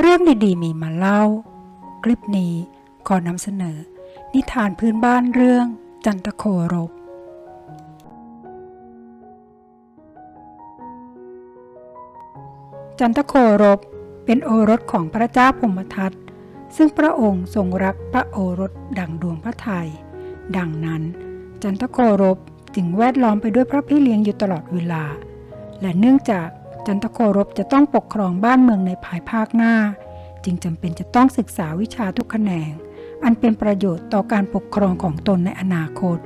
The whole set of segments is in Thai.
เรื่องดีๆ มีมาเล่า คลิปนี้ขอนำเสนอ นิทานพื้นบ้านเรื่องจันทโครบ จันทโครบเป็นโอรสของพระเจ้าพมทัตซึ่งพระองค์ทรงรักพระโอรสดังดวงพระทัยดังนั้น จันทโครบจึงแวดล้อมไปด้วยพระพี่เลี้ยงอยู่ตลอดเวลา และเนื่องจาก จันทโครบจะต้องปกครองบ้านเมืองในภายภาคหน้า จึงจำเป็นจะต้องศึกษาวิชาทุกแขนง อันเป็นประโยชน์ต่อการปกครองของตนในอนาคต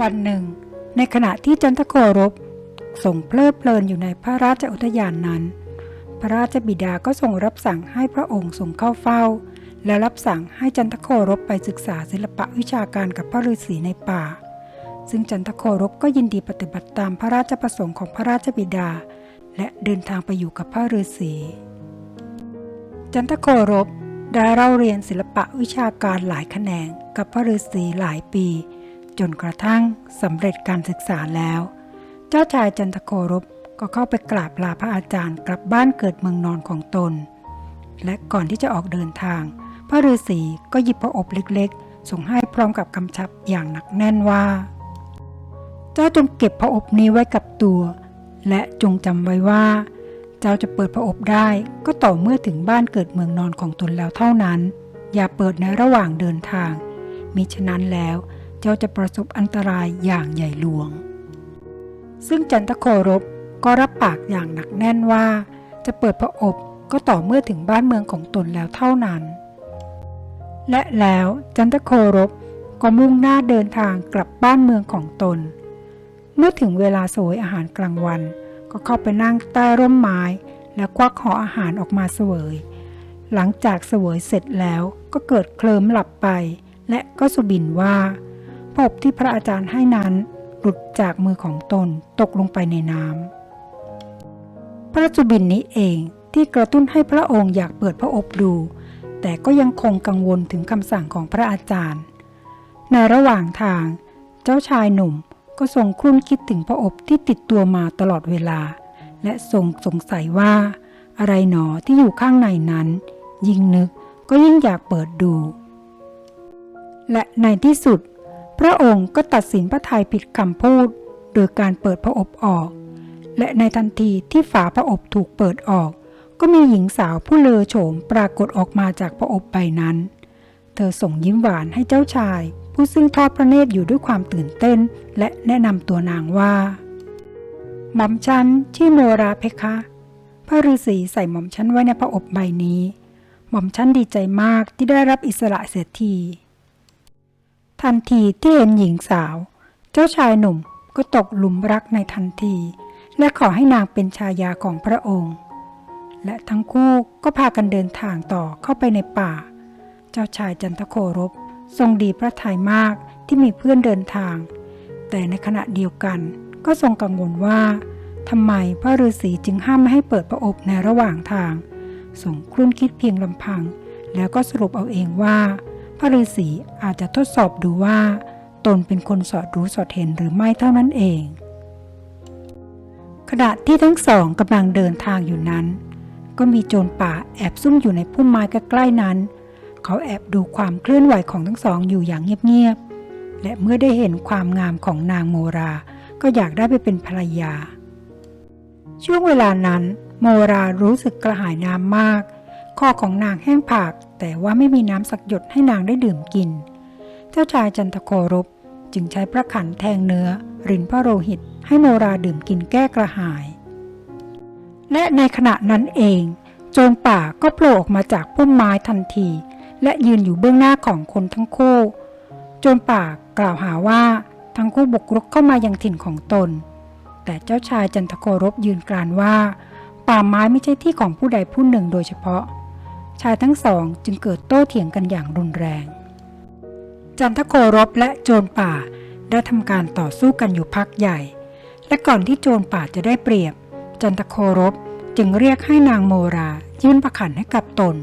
วันหนึ่ง ในขณะที่จันทโครบส่งเพลิดเพลินอยู่ในพระราชอุทยานนั้น พระราชบิดาก็ทรงรับสั่งให้พระองค์ทรงเข้าเฝ้า และรับสั่งให้จันทโครบไปศึกษาศิลปะวิชาการกับพระฤาษีในป่า ซึ่งจันทโครบก็ยินดีปฏิบัติตามพระราชประสงค์ของพระราชบิดา และเดินทางไปอยู่กับพระฤาษี จันทโครบได้เล่าเรียนศิลปะวิชาการหลายแขนงกับพระฤาษีหลายปี จนกระทั่งสำเร็จการศึกษาแล้ว เจ้าชายจันทโครบก็เข้าไปกราบลาพระอาจารย์กลับบ้านเกิดเมืองนอนของตน และก่อนที่จะออกเดินทาง พระฤาษีก็หยิบพระอบเล็กๆ ส่งให้พร้อมกับกำชับอย่างหนักแน่นว่า เจ้าจงเก็บพระอบนี้ไว้กับตัว และจงจำไว้ว่า เจ้าจะเปิดพระอบได้ก็ต่อเมื่อถึงบ้านเกิดเมืองนอนของตนแล้วเท่านั้น อย่าเปิดในระหว่างเดินทาง มิฉะนั้นแล้วเจ้าจะประสบอันตรายอย่างใหญ่หลวง ซึ่งจันทโครบก็รับปากอย่างหนักแน่นว่า จะเปิดพระอบก็ต่อเมื่อถึงบ้านเมืองของตนแล้วเท่านั้น และแล้วจันทโครบก็มุ่งหน้าเดินทางกลับบ้านเมืองของตน เมื่อถึงเวลาสวยอาหารกลางวัน ก็เข้าไปนั่งใต้ร่มไม้ แล้วควักห่ออาหารออกมาเสวย หลังจากเสวยเสร็จแล้วก็เกิดเคลิมหลับไป และก็สุบินว่าพบที่พระอาจารย์ให้นั้นหลุดจากมือของตนตกลงไปในน้ำพระสุบินนี้เองที่กระตุ้นให้พระองค์อยากเปิดพระอบดู แต่ก็ยังคงกังวลถึงคำสั่งของพระอาจารย์ ในระหว่างทาง เจ้าชายหนุ่ม ก็ทรงครุ่นคิดถึงพระอบที่ติดตัวมาตลอดเวลา และทรงสงสัยว่า อะไรหนอที่อยู่ข้างในนั้น ยิ่งนึกก็ยิ่งอยากเปิดดู และในที่สุด พระองค์ก็ตัดสินพระทัยผิดคำพูด โดยการเปิดพระอบออก และในทันทีที่ฝาพระอบถูกเปิดออก ก็มีหญิงสาวผู้เลอโฉมปรากฏออกมาจากพระอบใบนั้น เธอส่งยิ้มหวานให้เจ้าชาย ผู้ซึ่งทอดพระเนตรอยู่ด้วยความตื่นเต้น และแนะนำตัวนางว่า หม่อมฉันชื่อโมราเพคะ พระฤาษีใส่หม่อมฉันไว้ในพระอบใบนี้ หม่อมฉันดีใจมากที่ได้รับอิสระเสียที ทันทีที่เห็นหญิงสาว เจ้าชายหนุ่มก็ตกหลุมรักในทันที และขอให้นางเป็นชายาของพระองค์ และทั้งคู่ก็พากันเดินทางต่อเข้าไปในป่า เจ้าชายจันทโครบ ทรงดีพระทัยมากที่มีเพื่อนเดินทาง แต่ในขณะเดียวกันก็ทรงกังวลว่าทำไมพระฤาษีจึงห้ามไม่ให้เปิดพระอบในระหว่างทางทรงครุ่นคิดเพียงลำพัง แล้วก็สรุปเอาเองว่า พระฤาษีอาจจะทดสอบดูว่า ตนเป็นคนสอดรู้สอดเห็นหรือไม่เท่านั้นเอง ขณะที่ทั้งสองกำลังเดินทางอยู่นั้น ก็มีโจรป่าแอบซุ่มอยู่ในพุ่มไม้ใกล้ๆนั้น เขาแอบดูความเคลื่อนไหวของทั้งสองอยู่อย่างเงียบๆ และเมื่อได้เห็นความงามของนางโมรา ก็อยากได้ไปเป็นภรรยา ช่วงเวลานั้น โมรารู้สึกกระหายน้ำมาก คอของนางแห้งผาก แต่ว่าไม่มีน้ำสักหยดให้นางได้ดื่มกิน เจ้าชายจันทโครบจึงใช้พระขันแทงเนื้อ รินพระโลหิต ให้โมราดื่มกินแก้กระหาย และในขณะนั้นเองโจรป่าก็โผล่ออกมาจากพุ่มไม้ทันที และยืนอยู่เบื้องหน้าของคนทั้งคู่ โจรป่ากล่าวหาว่าทั้งคู่บุกรุกเข้ามายังถิ่นของตน แต่เจ้าชายจันทโครบยืนกรานว่า ป่าไม้ไม่ใช่ที่ของผู้ใดผู้หนึ่งโดยเฉพาะ ชายทั้งสองจึงเกิดโต้เถียงกันอย่างรุนแรง จันทโครบและโจรป่าได้ทำการต่อสู้กันอยู่พักใหญ่ และก่อนที่โจรป่าจะได้เปรียบ จันทโครบจึงเรียกให้นางโมรา ยื่นพระขันให้กับตน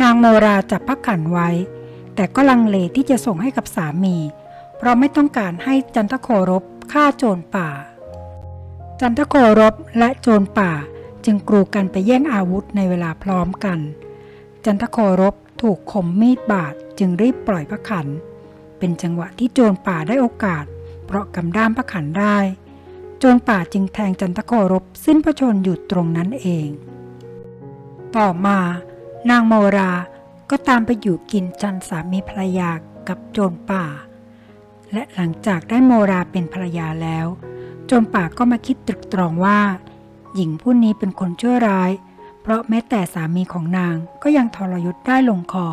นางโมราจับพระขันไว้ แต่ก็ลังเลที่จะส่งให้กับสามี เพราะไม่ต้องการให้จันทโครบฆ่าโจรป่า จันทโครบและโจรป่าจึงกรูกันไปแย่งอาวุธในเวลาพร้อมกัน จันทโครบถูกคมมีดบาดจึงรีบปล่อยพระขัน เป็นจังหวะที่โจรป่าได้โอกาส เพราะกำด้ามพระขันได้ โจรป่าจึงแทงจันทโครบสิ้นพระชนม์อยู่ตรงนั้นเอง ต่อมา นางโมราก็ตามไปอยู่กินจันสามีภรรยากับโจรป่า และหลังจากได้โมราเป็นภรรยาแล้ว โจรป่าก็มาคิดตรึกตรองว่า หญิงผู้นี้เป็นคนชั่วร้าย เพราะแม้แต่สามีของนางก็ยังทรยศได้ลงคอ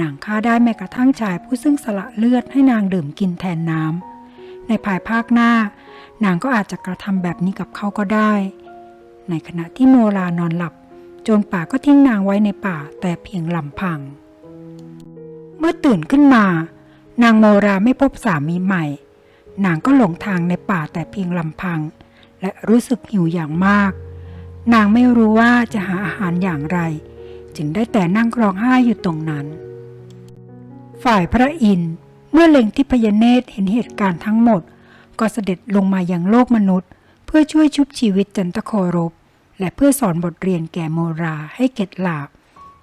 นางฆ่าได้แม้กระทั่งชายผู้ซึ่งสละเลือดให้นางดื่มกินแทนน้ำในภายภาคหน้า นางก็อาจจะกระทำแบบนี้กับเขาก็ได้ ในขณะที่โมรานอนหลับ จรป่าก็ทิ้งนางไว้ในป่าแต่เพียงลำพัง เมื่อตื่นขึ้นมา นางโมราไม่พบสามีใหม่ นางก็หลงทางในป่าแต่เพียงลำพัง และรู้สึกหิวอย่างมาก นางไม่รู้ว่าจะหาอาหารอย่างไร จึงได้แต่นั่งร้องไห้อยู่ตรงนั้น ฝ่ายพระอินทร์เมื่อเล็งที่พยเนตรเห็นเหตุการณ์ทั้งหมด ก็เสด็จลงมายังโลกมนุษย์ เพื่อช่วยชุบชีวิตจันทโครบ และเพื่อสอนบทเรียนแก่โมราให้เก็ดหลาบ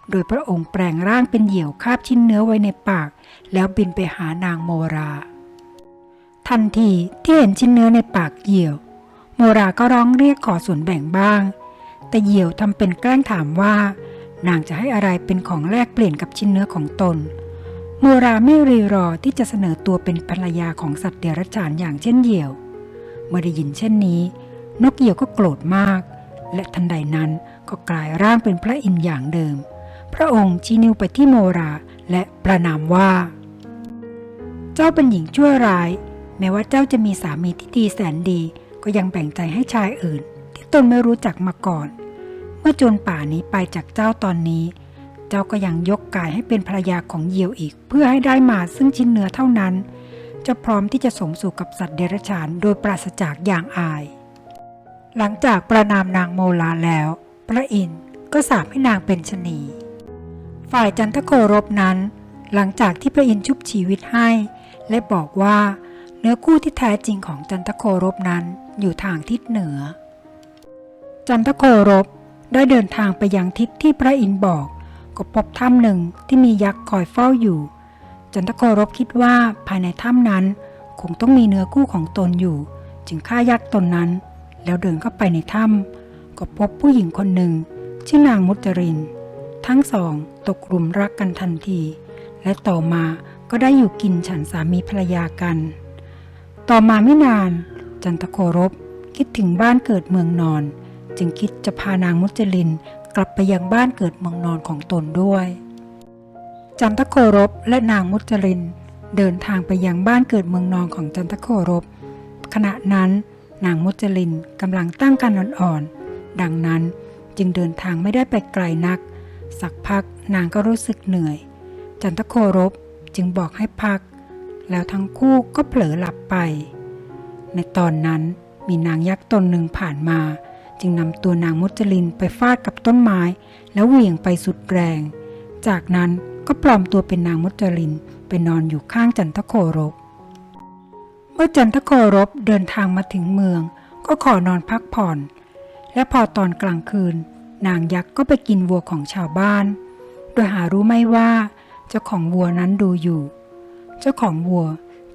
โดยพระองค์แปลงร่างเป็นเหยี่ยวคาบชิ้นเนื้อไว้ในปาก แล้วบินไปหานางโมรา ทันทีที่เห็นชิ้นเนื้อในปากเหยี่ยว โมราก็ร้องเรียกขอส่วนแบ่งบ้าง แต่เหยี่ยวทำเป็นแกล้งถามว่า นางจะให้อะไรเป็นของแลกเปลี่ยนกับชิ้นเนื้อของตน โมราไม่รีรอที่จะเสนอตัวเป็นภรรยาของสัตว์เดรัจฉานอย่างเช่นเหยี่ยว เมื่อได้ยินเช่นนี้ นกเหยี่ยวก็โกรธมาก และทันใดนั้นก็กลายร่างเป็นพระอินทร์อย่างเดิม พระองค์ชี้นิ้วไปที่โมราและประนามว่า เจ้าเป็นหญิงชั่วร้าย แม้ว่าเจ้าจะมีสามีที่ดีแสนดี ก็ยังแบ่งใจให้ชายอื่น ที่ตนไม่รู้จักมาก่อน เมื่อโจรป่านี้ไปจากเจ้าตอนนี้ เจ้าก็ยังยกกายให้เป็นภรรยาของเหยี่ยวอีก เพื่อให้ได้มาซึ่งชิ้นเนื้อเท่านั้น จะพร้อมที่จะสมสู่กับสัตว์เดรัจฉานโดยปราศจากอย่างอาย หลังจากประนามนางโมลาแล้ว พระอินทร์ก็สาปให้นางเป็นชนี ฝ่ายจันทโครบนั้น หลังจากที่พระอินทร์ชุบชีวิตให้ และบอกว่าเนื้อคู่ที่แท้จริงของจันทโครบนั้นอยู่ทางทิศเหนือ จันทโครบได้เดินทางไปยังทิศที่พระอินทร์บอก ก็พบถ้ำหนึ่งที่มียักษ์คอยเฝ้าอยู่ จันทโครบคิดว่าภายในถ้ำนั้น คงต้องมีเนื้อคู่ของตนอยู่ จึงฆ่ายักษ์ตนนั้น แล้วเดินเข้าไปในถ้ำก็พบผู้หญิงคนหนึ่ง ชื่อนางมุจริน ทั้งสองตกหลุมรักกันทันที และต่อมาก็ได้อยู่กินฉันสามีภรรยากัน ต่อมาไม่นาน จันทโครบคิดถึงบ้านเกิดเมืองนอน จึงคิดจะพานางมุจลินกลับไปยังบ้านเกิดเมืองนอนของตนด้วย จันทโครบและนางมุจลินเดินทางไปยังบ้านเกิดเมืองนอนของจันทโครบขณะนั้น นางมุจลินกำลังตั้งครรภ์อ่อนๆ ดังนั้นจึงเดินทางไม่ได้ไปไกลนัก สักพักนางก็รู้สึกเหนื่อย จันทโครบจึงบอกให้พัก แล้วทั้งคู่ก็เผลอหลับไป ในตอนนั้นมีนางยักษ์ตนหนึ่งผ่านมา จึงนำตัวนางมุจลินไปฟาดกับต้นไม้ แล้วเหวี่ยงไปสุดแรง จากนั้นก็ปลอมตัวเป็นนางมุจลินไปนอนอยู่ข้างจันทโครบ มื่อจันทโครบเดินทางมาถึงเมือง ก็ขอนอนพักผ่อน และพอตอนกลางคืน นางยักษ์ก็ไปกินวัวของชาวบ้าน โดยหารู้ไม่ว่า เจ้าของวัวนั้นดูอยู่ เจ้าของวัว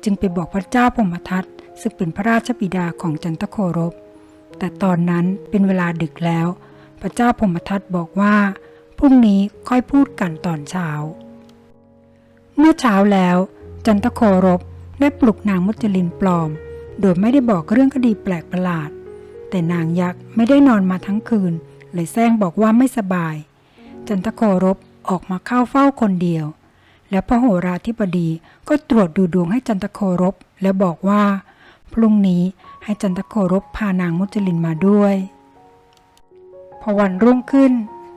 จึงไปบอกพระเจ้าพมทัตซึ่งเป็นพระราชบิดาของจันทโครบ แต่ตอนนั้นเป็นเวลาดึกแล้ว พระเจ้าพมทัตบอกว่าพรุ่งนี้ค่อยพูดกันตอนเช้า เมื่อเช้าแล้ว จันทโครบ ได้ปลุกนางมุจลินปลอม โดยไม่ได้บอกเรื่องคดีแปลกประหลาด แต่นางยักษ์ไม่ได้นอนมาทั้งคืน เลยแซงบอกว่าไม่สบาย จันทโครบออกมาเข้าเฝ้าคนเดียว แล้วพระโหราธิบดีก็ตรวจดูดวงให้จันทโครบแล้วบอกว่า พรุ่งนี้ให้จันทโครบพานางมุจลินมาด้วย พอวันรุ่งขึ้น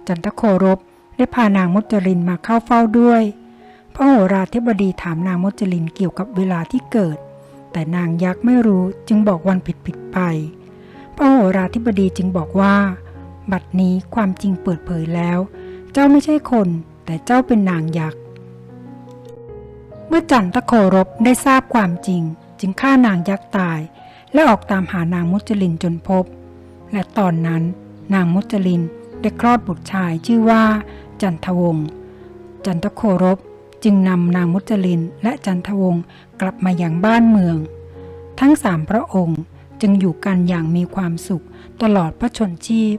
จันทโครบได้พานางมุจลินมาเข้าเฝ้าด้วย พระโหราธิบดีถามนางมุจลินเกี่ยวกับเวลาที่เกิด แต่นางยักษ์ไม่รู้จึงบอกวันผิดผิดๆไป พระโหราธิบดีจึงบอกว่า บัดนี้ความจริงเปิดเผยแล้ว เจ้าไม่ใช่คนแต่เจ้าเป็นนางยักษ์ เมื่อจันทโครบได้ทราบความจริง จึงฆ่านางยักษ์ตาย และออกตามหานางมุจลินจนพบ และตอนนั้นนางมุจลินได้คลอดบุตรชายชื่อว่า จันทวงศ์จันทโครบ จึงนำนางมุจลินและจันทวงศ์กลับมาอย่างบ้านเมือง ทั้งสามพระองค์จึงอยู่กันอย่างมีความสุขตลอดพระชนชีพ